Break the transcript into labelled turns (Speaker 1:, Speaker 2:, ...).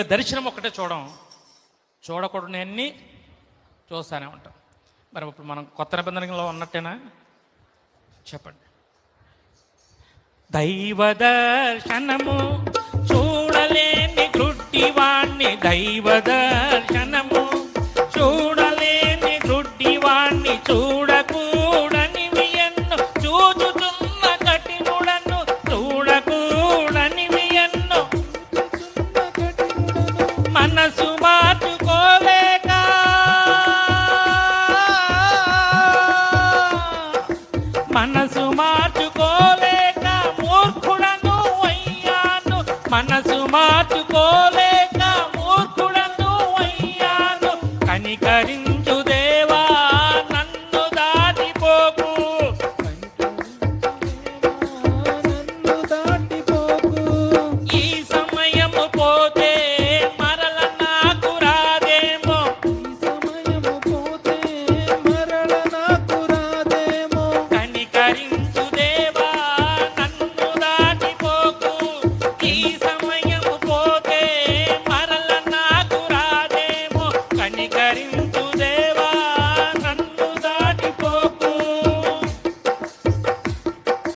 Speaker 1: దర్శనం ఒకటే చూడం. చూడకూడని అన్ని చూస్తూనే ఉంటాం. మరి ఇప్పుడు మనం కొత్త నిబంధనలో ఉన్నట్టేనా? చెప్పండి. దైవ దర్శనము చూడలేని గుడ్డివాణ్ణి దైవ దర్శనము మనసు మార్చుకోలేక. మనసు మార్చుకోలేక మూర్ఖుడను అయ్యాను. మనసు మార్చుకోలేక మూర్ఖుడను అయ్యాను. కనికరించ getting